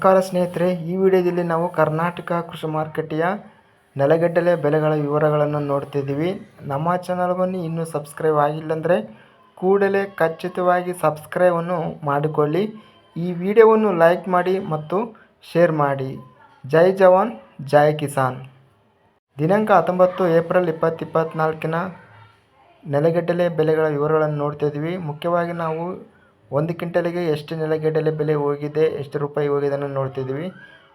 ನಮಸ್ಕಾರ ಸ್ನೇಹಿತರೆ, ಈ ವಿಡಿಯೋದಲ್ಲಿ ನಾವು ಕರ್ನಾಟಕ ಕೃಷಿ ಮಾರುಕಟ್ಟೆಯ ನೆಲಗಡ್ಡಲೆ ಬೆಲೆಗಳ ವಿವರಗಳನ್ನು ನೋಡ್ತಿದ್ದೀವಿ. ನಮ್ಮ ಚಾನಲ್ವನ್ನು ಇನ್ನೂ ಸಬ್ಸ್ಕ್ರೈಬ್ ಆಗಿಲ್ಲ ಅಂದರೆ ಕೂಡಲೇ ಖಚಿತವಾಗಿ ಸಬ್ಸ್ಕ್ರೈಬನ್ನು ಮಾಡಿಕೊಳ್ಳಿ. ಈ ವಿಡಿಯೋವನ್ನು ಲೈಕ್ ಮಾಡಿ ಮತ್ತು ಶೇರ್ ಮಾಡಿ. ಜೈ ಜವಾನ್, ಜೈ ಕಿಸಾನ್. ದಿನಾಂಕ ಹತ್ತೊಂಬತ್ತು ಏಪ್ರಿಲ್ ಇಪ್ಪತ್ತು ಇಪ್ಪತ್ತ್ನಾಲ್ಕಿನ ನೆಲಗಡ್ಡಲೆ ಬೆಲೆಗಳ ವಿವರಗಳನ್ನು ನೋಡ್ತಿದ್ದೀವಿ. ಮುಖ್ಯವಾಗಿ ನಾವು ಒಂದು ಕ್ವಿಂಟಾಲಿಗೆ ಎಷ್ಟು ನೆಲಗಡಲೆ ಬೆಲೆ ಹೋಗಿದೆ, ಎಷ್ಟು ರೂಪಾಯಿ ಹೋಗಿದೆ ಅನ್ನೋದು ನೋಡ್ತಿದ್ದೀವಿ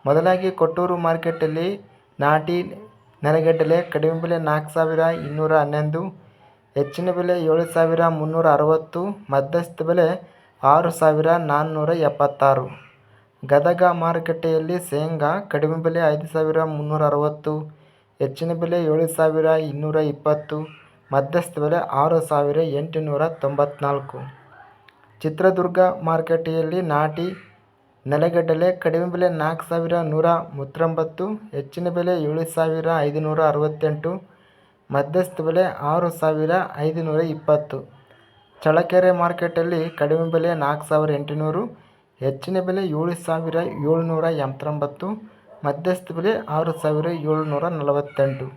ಮೊದಲಾಗಿ ಕೊಟ್ಟೂರು ಮಾರ್ಕೆಟಲ್ಲಿ ನಾಟಿ ನೆಲಗಡಲೆ ಕಡಿಮೆ ಬೆಲೆ ನಾಲ್ಕು ಸಾವಿರ ಇನ್ನೂರ ಹನ್ನೊಂದು, ಹೆಚ್ಚಿನ ಬೆಲೆ ಏಳು ಸಾವಿರ ಮುನ್ನೂರ ಅರವತ್ತು, ಮಧ್ಯಸ್ಥ ಬೆಲೆ ಆರು ಸಾವಿರ ನಾನ್ನೂರ ಎಪ್ಪತ್ತಾರು. ಗದಗ ಮಾರುಕಟ್ಟೆಯಲ್ಲಿ ಶೇಂಗಾ ಕಡಿಮೆ ಬೆಲೆ ಐದು ಸಾವಿರ ಮುನ್ನೂರ ಅರವತ್ತು, ಹೆಚ್ಚಿನ ಬೆಲೆ ಏಳು ಸಾವಿರ ಇನ್ನೂರ ಇಪ್ಪತ್ತು, ಮಧ್ಯಸ್ಥ ಬೆಲೆ ಆರು ಸಾವಿರ ಎಂಟುನೂರ ತೊಂಬತ್ನಾಲ್ಕು. ಚಿತ್ರದುರ್ಗ ಮಾರುಕಟ್ಟೆಯಲ್ಲಿ ನಾಟಿ ನೆಲಗಡಲೆ ಕಡಿಮೆ ಬೆಲೆ ನಾಲ್ಕು ಸಾವಿರ ನೂರ ಮೂವತ್ತೊಂಬತ್ತು, ಹೆಚ್ಚಿನ ಬೆಲೆ ಏಳು ಸಾವಿರ ಐದುನೂರ ಅರವತ್ತೆಂಟು, ಮಧ್ಯಸ್ಥ ಬೆಲೆ ಆರು ಸಾವಿರ ಐದುನೂರ ಇಪ್ಪತ್ತು. ಚಳ್ಳಕೆರೆ ಮಾರ್ಕೆಟಲ್ಲಿ ಕಡಿಮೆ ಬೆಲೆ ನಾಲ್ಕು ಸಾವಿರ ಎಂಟುನೂರು, ಹೆಚ್ಚಿನ ಬೆಲೆ ಏಳು ಸಾವಿರ ಏಳುನೂರ ಎಂಬತ್ತೊಂಬತ್ತು, ಮಧ್ಯಸ್ಥ ಬೆಲೆ ಆರು ಸಾವಿರ ಏಳುನೂರ ನಲವತ್ತೆಂಟು.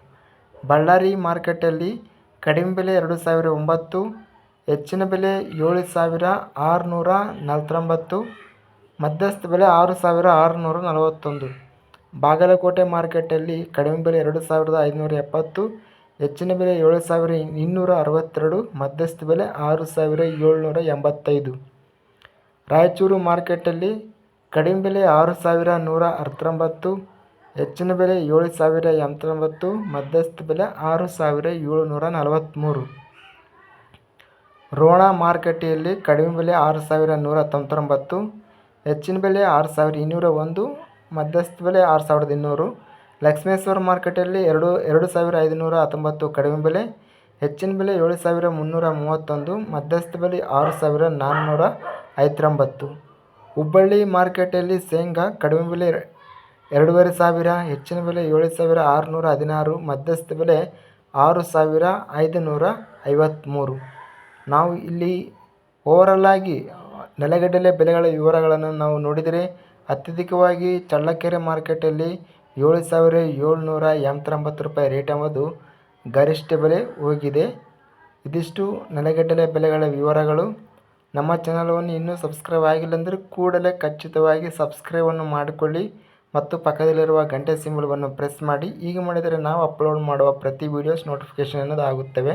ಬಳ್ಳಾರಿ ಮಾರ್ಕೆಟಲ್ಲಿ ಕಡಿಮೆ ಬೆಲೆ ಎರಡು ಸಾವಿರ ಒಂಬತ್ತು ಹೆಚ್ಚಿನ ಬೆಲೆ ಏಳು ಸಾವಿರ ಆರುನೂರ ನಲ್ವತ್ತೊಂಬತ್ತು, ಮಧ್ಯಸ್ಥ ಬೆಲೆ ಆರು ಸಾವಿರ ಆರುನೂರ ನಲವತ್ತೊಂದು. ಬಾಗಲಕೋಟೆ ಮಾರ್ಕೆಟಲ್ಲಿ ಕಡಿಮೆ ಬೆಲೆ ಎರಡು ಸಾವಿರದ ಐದುನೂರ ಎಪ್ಪತ್ತು, ಹೆಚ್ಚಿನ ಬೆಲೆ ಏಳು ಸಾವಿರ ಇನ್ನೂರ ಅರವತ್ತೆರಡು, ಮಧ್ಯಸ್ಥ ಬೆಲೆ ಆರು ಸಾವಿರ ಏಳ್ನೂರ ಎಂಬತ್ತೈದು. ರಾಯಚೂರು ಮಾರ್ಕೆಟಲ್ಲಿ ಕಡಿಮೆ ಬೆಲೆ ಆರು ಸಾವಿರ ನೂರ ಹತ್ತೊಂಬತ್ತು ಹೆಚ್ಚಿನ ಬೆಲೆ ಏಳು ಸಾವಿರ ಎಂಬತ್ತೊಂಬತ್ತು, ಮಧ್ಯಸ್ಥ ಬೆಲೆ ಆರು ಸಾವಿರ ಏಳುನೂರ ನಲವತ್ತ್ಮೂರು. ರೋಣ ಮಾರುಕಟ್ಟೆಯಲ್ಲಿ ಕಡಿಮೆ ಬೆಲೆ ಆರು ಸಾವಿರ ನೂರ ತೊಂಬತ್ತೊಂಬತ್ತು, ಹೆಚ್ಚಿನ ಬೆಲೆ ಆರು ಸಾವಿರ ಇನ್ನೂರ ಒಂದು, ಮಧ್ಯಸ್ಥ ಬೆಲೆ ಆರು ಸಾವಿರದ ಇನ್ನೂರು, ಲಕ್ಷ್ಮೇಶ್ವರ ಮಾರ್ಕೆಟಲ್ಲಿ ಎರಡು ಎರಡು ಸಾವಿರ ಐದುನೂರ ಹತ್ತೊಂಬತ್ತು ಕಡಿಮೆ ಬೆಲೆ, ಹೆಚ್ಚಿನ ಬೆಲೆ ಏಳು ಸಾವಿರ ಮುನ್ನೂರ ಮೂವತ್ತೊಂದು, ಮಧ್ಯಸ್ಥ ಬೆಲೆ ಆರು ಸಾವಿರ ನಾನ್ನೂರ ಐತ್ರೊಂಬತ್ತು ಹುಬ್ಬಳ್ಳಿ ಮಾರುಕಟ್ಟೆಯಲ್ಲಿ ಶೇಂಗಾ ಕಡಿಮೆ ಬೆಲೆ ಎರಡೂವರೆ ಸಾವಿರ, ಹೆಚ್ಚಿನ ಬೆಲೆ ಏಳು ಸಾವಿರ ಆರುನೂರ ಹದಿನಾರು, ಮಧ್ಯಸ್ಥ ಬೆಲೆ ಆರು ಸಾವಿರ ಐದುನೂರ ಐವತ್ತ್ಮೂರು ನಾವು ಇಲ್ಲಿ ಓವರಲ್ಲಾಗಿ ನೆಲಗಡಲೆ ಬೆಲೆಗಳ ವಿವರಗಳನ್ನು ನಾವು ನೋಡಿದರೆ ಅತ್ಯಧಿಕವಾಗಿ ಚಳ್ಳಕೆರೆ ಮಾರ್ಕೆಟಲ್ಲಿ ಏಳು ಸಾವಿರ ಏಳ್ನೂರ ಎಂಬತ್ತೊಂಬತ್ತು ರೂಪಾಯಿ ರೇಟ್ ಎಂಬುದು ಗರಿಷ್ಠ ಬೆಲೆ ಹೋಗಿದೆ. ಇದಿಷ್ಟು ನೆಲಗಡಲೆ ಬೆಲೆಗಳ ವಿವರಗಳು. ನಮ್ಮ ಚಾನಲನ್ನು ಇನ್ನೂ ಸಬ್ಸ್ಕ್ರೈಬ್ ಆಗಿಲ್ಲ ಅಂದರೆ ಕೂಡಲೇ ಖಚಿತವಾಗಿ ಸಬ್ಸ್ಕ್ರೈಬನ್ನು ಮಾಡಿಕೊಳ್ಳಿ ಮತ್ತು ಪಕ್ಕದಲ್ಲಿರುವ ಗಂಟೆ ಸಿಂಬಲವನ್ನು ಪ್ರೆಸ್ ಮಾಡಿ. ಈಗ ಮಾಡಿದರೆ ನಾವು ಅಪ್ಲೋಡ್ ಮಾಡುವ ಪ್ರತಿ ವೀಡಿಯೋಸ್ ನೋಟಿಫಿಕೇಷನ್ ಅನ್ನೋದು ಆಗುತ್ತವೆ